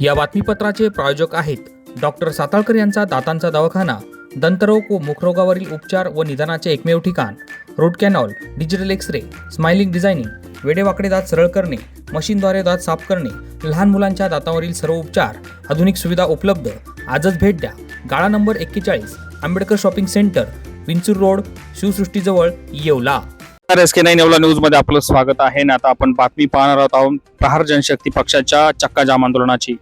या बातमीपत्राचे प्रायोजक आहेत डॉक्टर साताळकर यांचा दातांचा दवाखाना दंतरोग व मुखरोगावरील उपचार व निदानाचे एकमेव ठिकाण root canal digital x ray smiling designing वेडेवाकडे दात सरळ करणे मशीनद्वारे दात साफ करणे लहान मुलांच्या दातावरील सर्व उपचार आधुनिक सुविधा उपलब्ध. आजच भेट द्या. गाळा नंबर एक्केचाळीस Ambedkar shopping centre Vinchur road शिवसृष्टीजवळ Yeola. S K nine Yeola आपलं स्वागत आहे. ना आता आपण बातमी पाहणार आहोत प्रहार जनशक्ती पक्षाच्या चक्काजाम आंदोलनाची.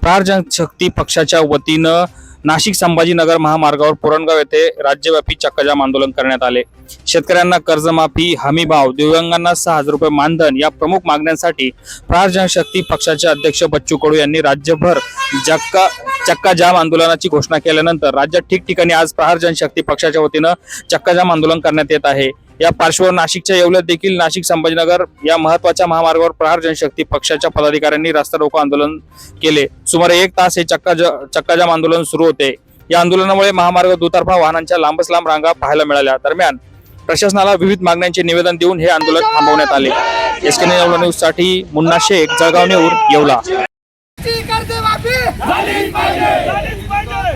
प्रहार जनशक्ती पक्षाच्या वतीनं नाशिक संभाजीनगर महामार्गावर पुरणगाव येथे राज्यव्यापी चक्काजाम आंदोलन करण्यात आले. शेतकऱ्यांना कर्जमाफी हमीभाव दिव्यांगांना सहा हजार रुपये मानधन या प्रमुख मागण्यांसाठी प्रहार जनशक्ती पक्षाचे अध्यक्ष बच्चू कडू यांनी राज्यभर जक्का चक्काजाम आंदोलनाची घोषणा केल्यानंतर राज्यात ठिकठिकाणी आज प्रहार जनशक्ती पक्षाच्या वतीनं चक्काजाम आंदोलन करण्यात येत आहे. या पार्श्वभूमीवर नाशिकच्या येवल्यात देखील नाशिक संभाजीनगर या महत्त्वाच्या महामार्गावर प्रहार जनशक्ती पक्षाच्या पदाधिकाऱ्यांनी रास्ता रोको आंदोलन केले. सुमारे एक तास हे चक्का चक्काजाम आंदोलन सुरू होते. या आंदोलनामुळे महामार्ग दुतर्फा वाहनांच्या लांबच लांब रांगा पाहायला मिळाल्या. दरम्यान प्रशासनाला विविध मागण्यांचे निवेदन देऊन हे आंदोलन थांबवण्यात आले. एस के न्यूजसाठी मुन्ना शेख जळगाव नेऊर येवला ची कर्जमाफी झालीच पाहिजे झालीच पाहिजे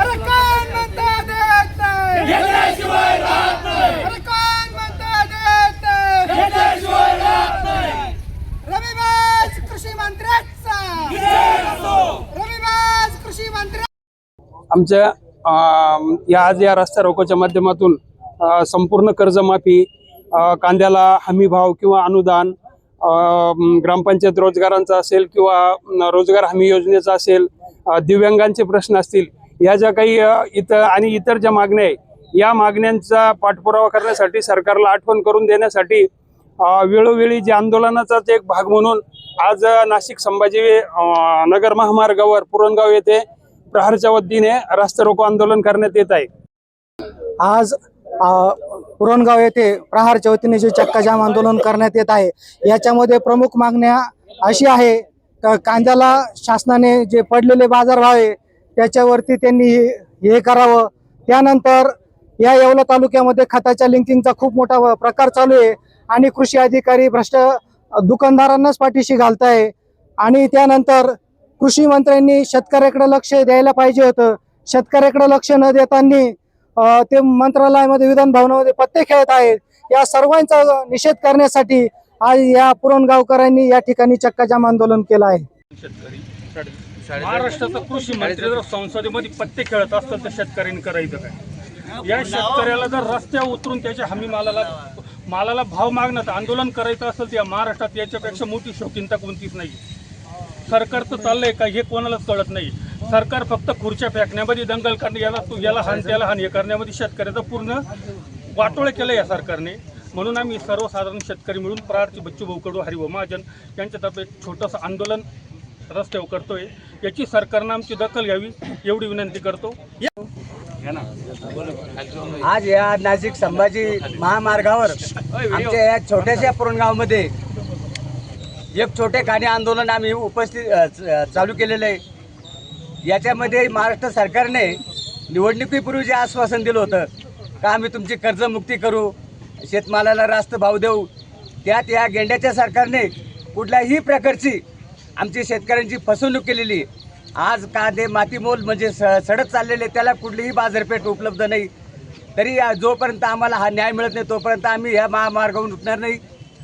अरे कोण म्हणता देत नाही घेतल्याशिवाय राहत नाही अरे कोण म्हणता देत नाही घेतल्याशिवाय राहत नाही रविवास कृषी मंत्र्याचा विजय असो रविवास कृषी मंत्री आमच्या या आज या रस्ता रोकोच्या माध्यमातून संपूर्ण कर्जमाफी कांद्याला हमीभाव किंवा अनुदान ग्रामपंचायत रोजगारांचा असेल किंवा रोजगार हमी योजनेचा असेल दिव्यांगांचे प्रश्न असतील या ज्या काही इतर आणि इतर ज्या मागण्या आहे या मागण्यांचा पाठपुरावा करण्यासाठी सरकारला आठवण करून देण्यासाठी वेळोवेळी जे आंदोलनाचाच एक भाग म्हणून आज नाशिक संभाजी नगर महामार्गावर पुरणगाव येथे प्रहारच्या वतीने रास्ता रोको आंदोलन करण्यात येत आहे. आज पुरणगाव येथे प्रहारच्या वतीने जे चक्काजाम आंदोलन करण्यात येत आहे याच्यामध्ये प्रमुख मागण्या अशी आहे का कांद्याला शासनाने जे पडलेले बाजारभाव आहे त्याच्यावरती त्यांनी हे- हे करावं. त्यानंतर या येवला तालुक्यामध्ये खताच्या लिंकिंगचा खूप मोठा प्रकार चालू आहे आणि कृषी अधिकारी भ्रष्ट दुकानदारांनाच पाठीशी घालताय. आणि त्यानंतर कृषी मंत्र्यांनी शेतकऱ्याकडे लक्ष द्यायला पाहिजे होतं. शेतकऱ्याकडे लक्ष न देताना ते मंत्रालयामध्ये विधान भवनामध्ये पत्ते खेळत आहेत. या सर्वांचा निषेध करण्यासाठी आज या पुरणगावकरांनी या ठिकाणी चक्काजाम आंदोलन केलं आहे. महाराष्ट्राचा कृषी मंत्री जर संसदेमध्ये पत्ते खेळत असतात तर शेतकऱ्यांनी करायचं काय? या शेतकऱ्याला जर रस्त्यावर उतरून त्याच्या हमी मालाला मालाला भाव मागणं तर आंदोलन करायचं असेल तर या महाराष्ट्रात याच्यापेक्षा मोठी शौकीनता कोणतीच नाही सरकारचं चाललंय का हे कोणालाच कळत नाही. सरकार फक्त खुर्च्या फेकण्यामध्ये दंगल करणे याला तू याला हान त्याला हान हे करण्यामध्ये शेतकऱ्याचं पूर्ण वाटोळे केलं या सरकारने. म्हणून आम्ही सर्वसाधारण शेतकरी मिळून प्रार्थी बच्चू भाऊ कडू हरिभाऊ महाजन यांच्यातर्फे एक छोटंसं आंदोलन रस्त्यावर करतोय. याची सरकारनं आमची दखल घ्यावी एवढी विनंती करतो. आज या नाशिक संभाजी महामार्गावर आमच्या या छोट्याशा पुरणगावमध्ये एक छोटे खाणे आंदोलन आम्ही उपस्थित च- चालू केलेलं आहे. याच्यामध्ये महाराष्ट्र सरकारने निवडणुकीपूर्वी जे आश्वासन दिलं होतं का आम्ही तुमची कर्जमुक्ती करू शेतमालाला रास्त भाव देऊ त्यात या गेंड्याच्या सरकारने कुठल्याही प्रकारची आमची शेतकऱ्यांची फसवणूक केलेली आहे. आज कांदे मातीमोल म्हणजे स सडत चाललेले त्याला कुठलीही बाजारपेठ उपलब्ध नाही. तरी जोपर्यंत आम्हाला हा न्याय मिळत नाही तोपर्यंत आम्ही ह्या महामार्गावरून उठणार नाही.